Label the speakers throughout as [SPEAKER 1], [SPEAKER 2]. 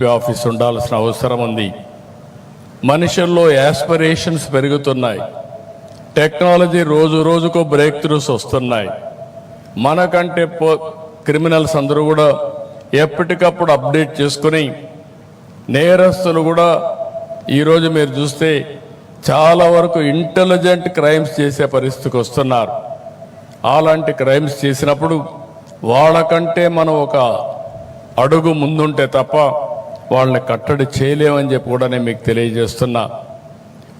[SPEAKER 1] DGP office ఉండాల్సిన అవసరం ఉంది. మనుషుల్లో యాస్పిరేషన్స్ పెరుగుతున్నాయి. టెక్నాలజీ రోజు రోజుకు బ్రేక్ త్రూస్ వస్తున్నాయి. మనకంటే పో క్రిమినల్స్ అందరూ కూడా ఎప్పటికప్పుడు అప్డేట్ చేసుకుని నేరస్తులు కూడా ఈరోజు మీరు చూస్తే చాలా వరకు ఇంటెలిజెంట్ క్రైమ్స్ చేసే పరిస్థితికి వస్తున్నారు. అలాంటి క్రైమ్స్ చేసినప్పుడు వాళ్ళకంటే మనం ఒక అడుగు ముందుంటే తప్ప వాళ్ళని కట్టడి చేయలేమని చెప్పి కూడా నేను మీకు తెలియజేస్తున్నా.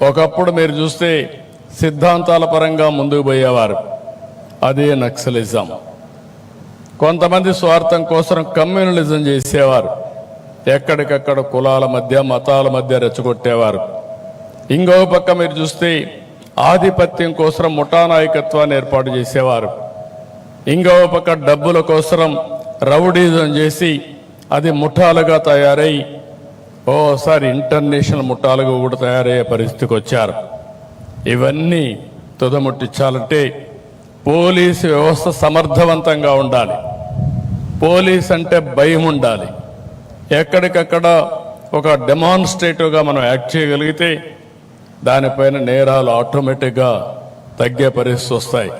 [SPEAKER 1] ఒకప్పుడు మీరు చూస్తే సిద్ధాంతాల పరంగా ముందుకు పోయేవారు. అదే నక్సలిజం. కొంతమంది స్వార్థం కోసం కమ్యూనలిజం చేసేవారు. ఎక్కడికక్కడ కులాల మధ్య మతాల మధ్య రెచ్చగొట్టేవారు. ఇంకో పక్క మీరు చూస్తే ఆధిపత్యం కోసం ముఠా నాయకత్వాన్ని ఏర్పాటు చేసేవారు. ఇంకో పక్క డబ్బుల కోసం రౌడీజం చేసి అది ముఠాలుగా తయారై ఓసారి ఇంటర్నేషనల్ ముఠాలుగా కూడా తయారయ్యే పరిస్థితికి వచ్చారు. ఇవన్నీ తుదముట్టించాలంటే పోలీసు వ్యవస్థ సమర్థవంతంగా ఉండాలి. పోలీస్ అంటే భయం ఉండాలి. ఎక్కడికక్కడ ఒక డెమాన్స్ట్రేటివ్గా మనం యాక్ట్ చేయగలిగితే దానిపైన నేరాలు ఆటోమేటిక్గా తగ్గే పరిస్థితి వస్తాయి.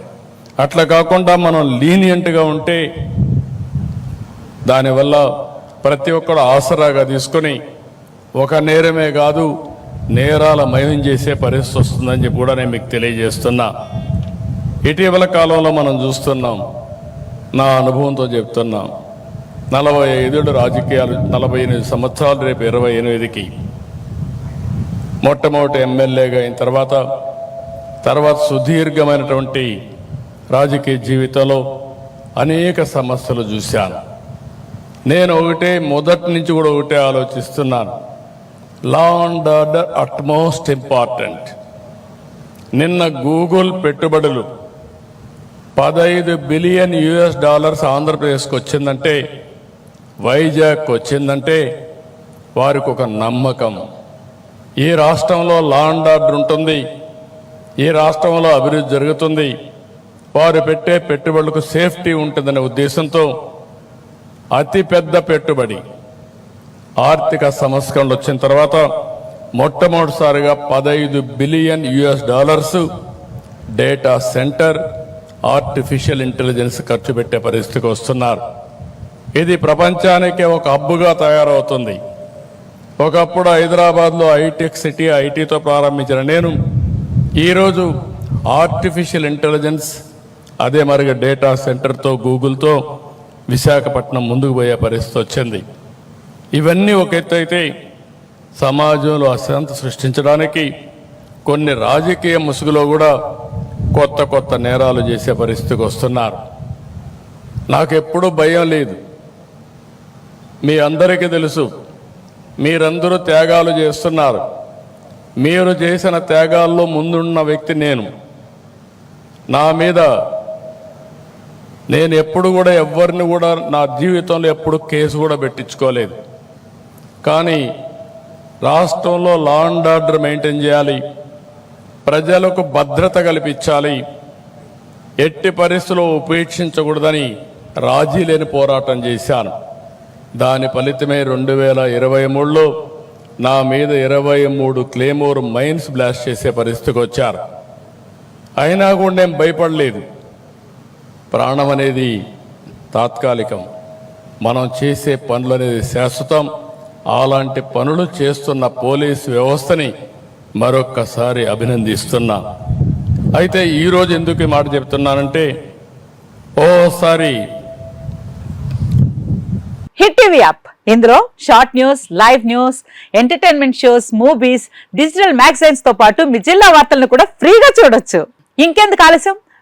[SPEAKER 1] అట్లా కాకుండా మనం లీనియంట్గా ఉంటే దానివల్ల ప్రతి ఒక్కడు ఆసరాగా తీసుకొని ఒక నేరమే కాదు నేరాల మయం చేసే పరిస్థితి వస్తుందని చెప్పి కూడా నేను మీకు తెలియజేస్తున్నా. ఇటీవల కాలంలో మనం చూస్తున్నాం నా అనుభవంతో చెప్తున్నాం. నలభై ఐదేళ్ళు రాజకీయాలు నలభై ఎనిమిది సంవత్సరాలు రేపు ఇరవై ఎనిమిదికి. మొట్టమొదటి ఎమ్మెల్యేగా అయిన తర్వాత తర్వాత సుదీర్ఘమైనటువంటి రాజకీయ జీవితంలో అనేక సమస్యలు చూశాను. నేను ఒకటే మొదటి నుంచి కూడా ఒకటే ఆలోచిస్తున్నాను. Law and order utmost important నిన్న గూగుల్ పెట్టుబడులు పదహైదు బిలియన్ యుఎస్ డాలర్స్ ఆంధ్రప్రదేశ్కి వచ్చిందంటే వైజాగ్ వచ్చిందంటే వారికి ఒక నమ్మకం. ఈ రాష్ట్రంలో లా అండ్ ఆర్డర్ ఉంటుంది. ఈ రాష్ట్రంలో అభివృద్ధి జరుగుతుంది. వారు పెట్టే పెట్టుబడులకు సేఫ్టీ ఉంటుందనే ఉద్దేశంతో అతి పెద్ద పెట్టుబడి. ఆర్థిక సంస్కరణలు వచ్చిన తర్వాత మొట్టమొదటిసారిగా పదహైదు billion US dollars data center artificial intelligence ఖర్చు పెట్టే పరిస్థితికి వస్తున్నారు. ఇది ప్రపంచానికే ఒక హబ్బుగా తయారవుతుంది. ఒకప్పుడు హైదరాబాద్లో ఐటెక్ సిటీ ఐటీతో ప్రారంభించిన నేను ఈరోజు ఆర్టిఫిషియల్ ఇంటెలిజెన్స్ అదే మరిగా డేటా సెంటర్తో గూగుల్తో విశాఖపట్నం ముందుకు పోయే పరిస్థితి వచ్చింది. ఇవన్నీ ఒక ఎత్తు అయితే సమాజంలో అశాంతి సృష్టించడానికి కొన్ని రాజకీయ ముసుగులో కూడా కొత్త కొత్త నేరాలు చేసే పరిస్థితికి వస్తున్నారు. నాకెప్పుడూ భయం లేదు. మీ అందరికీ తెలుసు మీరందరూ త్యాగాలు చేస్తున్నారు. మీరు చేసిన త్యాగాల్లో ముందున్న వ్యక్తి నేను. నా మీద నేను ఎప్పుడు కూడా ఎవరిని కూడా నా జీవితంలో ఎప్పుడు కేసు కూడా పెట్టించుకోలేదు. కానీ రాష్ట్రంలో లా అండ్ ఆర్డర్ మెయింటైన్ చేయాలి ప్రజలకు భద్రత కల్పించాలి ఎట్టి పరిస్థితుల్లో ఉపేక్షించకూడదని రాజీ లేని పోరాటం చేశాను. దాని ఫలితమే రెండు వేల ఇరవై మూడులో నా మీద ఇరవై మూడు క్లేమోర్ మైన్స్ బ్లాస్ట్ చేసే పరిస్థితికి వచ్చారు. అయినా కూడా నేను భయపడలేదు. ప్రాణం అనేది తాత్కాలికం. మనం చేసే పనులు అనేది శాశ్వతం. అలాంటి పనులు చేస్తున్న పోలీసు వ్యవస్థని మరొక్కసారి అభినందిస్తున్నా. అయితే ఈరోజు ఎందుకు ఈ మాట చెప్తున్నానంటే ఓసారి
[SPEAKER 2] హిట్ టీవీ యాప్. ఇందులో short news live news entertainment shows movies digital మ్యాగజైన్స్తో పాటు మీ జిల్లా వార్తలను కూడా ఫ్రీగా చూడొచ్చు. ఇంకెందుకు ఆలస్యం?